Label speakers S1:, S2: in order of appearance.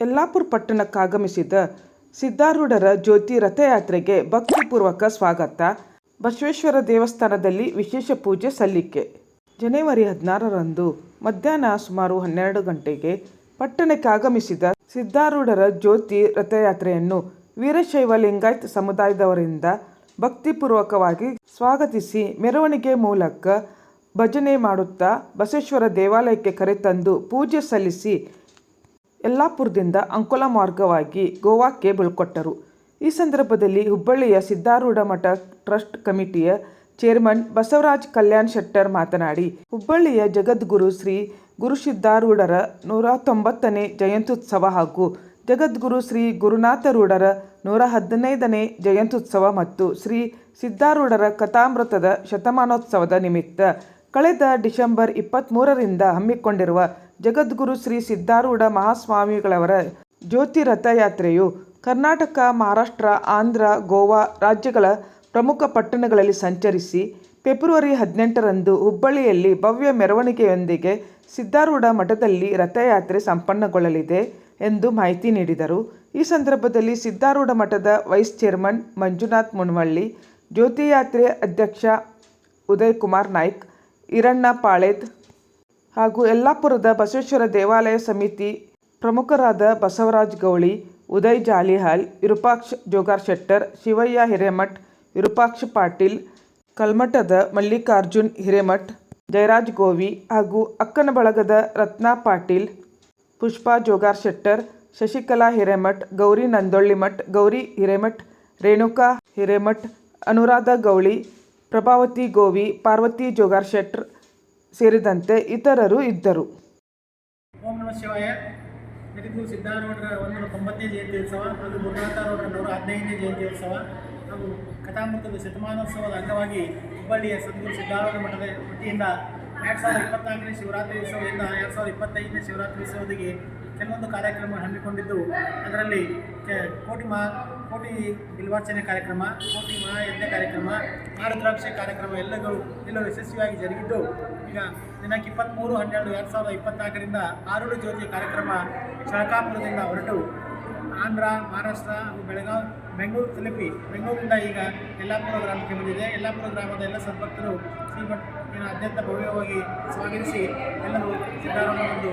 S1: ಯಲ್ಲಾಪುರ ಪಟ್ಟಣಕ್ಕಾಗಮಿಸಿದ ಸಿದ್ಧಾರೂಢರ ಜ್ಯೋತಿ ರಥಯಾತ್ರೆಗೆ ಭಕ್ತಿಪೂರ್ವಕ ಸ್ವಾಗತ. ಬಸವೇಶ್ವರ ದೇವಸ್ಥಾನದಲ್ಲಿ ವಿಶೇಷ ಪೂಜೆ ಸಲ್ಲಿಕೆ. ಜನವರಿ ಹದಿನಾರರಂದು ಮಧ್ಯಾಹ್ನ ಸುಮಾರು ಹನ್ನೆರಡು ಗಂಟೆಗೆ ಪಟ್ಟಣಕ್ಕೆ ಆಗಮಿಸಿದ ಸಿದ್ಧಾರೂಢರ ಜ್ಯೋತಿ ರಥಯಾತ್ರೆಯನ್ನು ವೀರಶೈವ ಲಿಂಗಾಯತ್ ಸಮುದಾಯದವರಿಂದ ಭಕ್ತಿಪೂರ್ವಕವಾಗಿ ಸ್ವಾಗತಿಸಿ ಮೆರವಣಿಗೆ ಮೂಲಕ ಭಜನೆ ಮಾಡುತ್ತಾ ಬಸವೇಶ್ವರ ದೇವಾಲಯಕ್ಕೆ ಕರೆತಂದು ಪೂಜೆ ಸಲ್ಲಿಸಿ ಯಲ್ಲಾಪುರದಿಂದ ಅಂಕೋಲ ಮಾರ್ಗವಾಗಿ ಗೋವಾಕ್ಕೆ ಬೀಳ್ಕೊಟ್ಟರು ಈ ಸಂದರ್ಭದಲ್ಲಿ ಹುಬ್ಬಳ್ಳಿಯ ಸಿದ್ಧಾರೂಢ ಮಠ ಟ್ರಸ್ಟ್ ಕಮಿಟಿಯ ಚೇರ್ಮನ್ ಬಸವರಾಜ್ ಕಲ್ಯಾಣ್ ಶೆಟ್ಟರ್ ಮಾತನಾಡಿ, ಹುಬ್ಬಳ್ಳಿಯ ಜಗದ್ಗುರು ಶ್ರೀ ಗುರುಸಿದ್ಧಾರೂಢರ ನೂರ ತೊಂಬತ್ತನೇ ಜಯಂತ್ಯುತ್ಸವ ಹಾಗೂ ಜಗದ್ಗುರು ಶ್ರೀ ಗುರುನಾಥರೂಢರ ನೂರ ಹದಿನೈದನೇ ಜಯಂತ್ಯುತ್ಸವ ಮತ್ತು ಶ್ರೀ ಸಿದ್ಧಾರೂಢರ ಕಥಾಮೃತದ ಶತಮಾನೋತ್ಸವದ ನಿಮಿತ್ತ ಕಳೆದ ಡಿಸೆಂಬರ್ ಇಪ್ಪತ್ತ್ಮೂರರಿಂದ ಹಮ್ಮಿಕೊಂಡಿರುವ ಜಗದ್ಗುರು ಶ್ರೀ ಸಿದ್ಧಾರೂಢ ಮಹಾಸ್ವಾಮಿಗಳವರ ಜ್ಯೋತಿ ರಥಯಾತ್ರೆಯು ಕರ್ನಾಟಕ, ಮಹಾರಾಷ್ಟ್ರ, ಆಂಧ್ರ, ಗೋವಾ ರಾಜ್ಯಗಳ ಪ್ರಮುಖ ಪಟ್ಟಣಗಳಲ್ಲಿ ಸಂಚರಿಸಿ ಫೆಬ್ರವರಿ ಹದಿನೆಂಟರಂದು ಹುಬ್ಬಳ್ಳಿಯಲ್ಲಿ ಭವ್ಯ ಮೆರವಣಿಗೆಯೊಂದಿಗೆ ಸಿದ್ಧಾರೂಢ ಮಠದಲ್ಲಿ ರಥಯಾತ್ರೆ ಸಂಪನ್ನಗೊಳ್ಳಲಿದೆ ಎಂದು ಮಾಹಿತಿ ನೀಡಿದರು. ಈ ಸಂದರ್ಭದಲ್ಲಿ ಸಿದ್ಧಾರೂಢ ಮಠದ ವೈಸ್ ಚೇರ್ಮನ್ ಮಂಜುನಾಥ್ ಮುನವಳ್ಳಿ, ಜ್ಯೋತಿಯಾತ್ರೆ ಅಧ್ಯಕ್ಷ ಉದಯಕುಮಾರ್ ನಾಯ್ಕ್, ಈರಣ್ಣ ಪಾಳೇದ್ ಹಾಗೂ ಯಲ್ಲಾಪುರದ ಬಸವೇಶ್ವರ ದೇವಾಲಯ ಸಮಿತಿ ಪ್ರಮುಖರಾದ ಬಸವರಾಜ್ ಗೌಳಿ, ಉದಯ್ ಜಾಲಿಹಾಲ್, ವಿರೂಪಾಕ್ಷ ಜೋಗಾರ್ ಶೆಟ್ಟರ್, ಶಿವಯ್ಯ ಹಿರೇಮಠ್, ವಿರೂಪಾಕ್ಷ ಪಾಟೀಲ್, ಕಲ್ಮಠದ ಮಲ್ಲಿಕಾರ್ಜುನ್ ಹಿರೇಮಠ್, ಜಯರಾಜ್ ಗೋವಿ ಹಾಗೂ ಅಕ್ಕನ ಬಳಗದ ರತ್ನಾ ಪಾಟೀಲ್, ಪುಷ್ಪಾ ಜೋಗಾರ್ ಶೆಟ್ಟರ್, ಶಶಿಕಲಾ ಹಿರೇಮಠ್, ಗೌರಿ ನಂದೊಳ್ಳಿಮಠ್ ಗೌರಿ ಹಿರೇಮಠ್, ರೇಣುಕಾ ಹಿರೇಮಠ್, ಅನುರಾಧ ಗೌಳಿ, ಪ್ರಭಾವತಿ ಗೋವಿ, ಪಾರ್ವತಿ ಜೋಗಾರ್ ಶೆಟ್ರ್ ಸೇರಿದಂತೆ ಇತರರು ಇದ್ದರು.
S2: ಓಂ ನಮಃ ಶಿವಾಯ. ಜಗದ್ಗುರು ಸಿದ್ಧಾರೂಢರ ಒಂದೂರ ತೊಂಬತ್ತನೇ ಜಯಂತಿ ಉತ್ಸವ ಹಾಗೂ ಗುರುನಾಥರವರ ನೂರ ಹದಿನೈದನೇ ಜಯಂತಿ ಉತ್ಸವ ಹಾಗೂ ಕಥಾಮೃತದ ಶತಮಾನೋತ್ಸವದ ಅಂಗವಾಗಿ ಹುಬ್ಬಳ್ಳಿಯ ಸದ್ಗುರು ಸಿದ್ಧಾರೂಢ ಮಠದ ವತಿಯಿಂದ ಎರಡು ಸಾವಿರದ ಇಪ್ಪತ್ನಾಲ್ಕನೇ ಶಿವರಾತ್ರಿ ಉತ್ಸವದಿಂದ ಎರಡು ಸಾವಿರದ ಇಪ್ಪತ್ತೈದನೇ ಶಿವರಾತ್ರಿ ಉತ್ಸವದಿಗೆ ಕೆಲವೊಂದು ಕಾರ್ಯಕ್ರಮ ಹಮ್ಮಿಕೊಂಡಿದ್ದು. ಅದರಲ್ಲಿ ಕೋಟಿ ಮಾ, ಕೋಟಿ ಬಿಲ್ವಾರ್ಚನೆ ಕಾರ್ಯಕ್ರಮ, ಕೋಟಿ ಮಹಾಯಜ್ಞ ಕಾರ್ಯಕ್ರಮ ಮಾಡದ್ರಾಕ್ಷೆ ಕಾರ್ಯಕ್ರಮ ಎಲ್ಲಗಳು ಎಲ್ಲವೂ ಯಶಸ್ವಿಯಾಗಿ ಜರುಗಿದ್ದು, ಈಗ ದಿನಾಂಕ ಇಪ್ಪತ್ತ್ಮೂರು ಹನ್ನೆರಡು, ಎರಡು ಸಾವಿರದ ಇಪ್ಪತ್ತ್ನಾಲ್ಕರಿಂದ ಆರುಳು ಜ್ಯೋತಿ ಕಾರ್ಯಕ್ರಮ ಶಳಕಾಪುರದಿಂದ ಹೊರಟು. ಆಂಧ್ರ, ಮಹಾರಾಷ್ಟ್ರ ಹಾಗೂ ಬೆಳಗಾವಿ, ಬೆಂಗಳೂರು ತಲುಪಿ, ಬೆಂಗಳೂರಿಂದ ಈಗ ಯಲ್ಲಾಪುರ ಗ್ರಾಮಕ್ಕೆ ಬಂದಿದೆ. ಯಲ್ಲಾಪುರ ಗ್ರಾಮದ ಎಲ್ಲ ಸದ್ಭಕ್ತರು ಶ್ರೀಮಠ ಅತ್ಯಂತ ಭವ್ಯವಾಗಿ ಸ್ವಾಗತಿಸಿ ಎಲ್ಲರೂ ಸಿದ್ಧಾರಾಮ ಒಂದು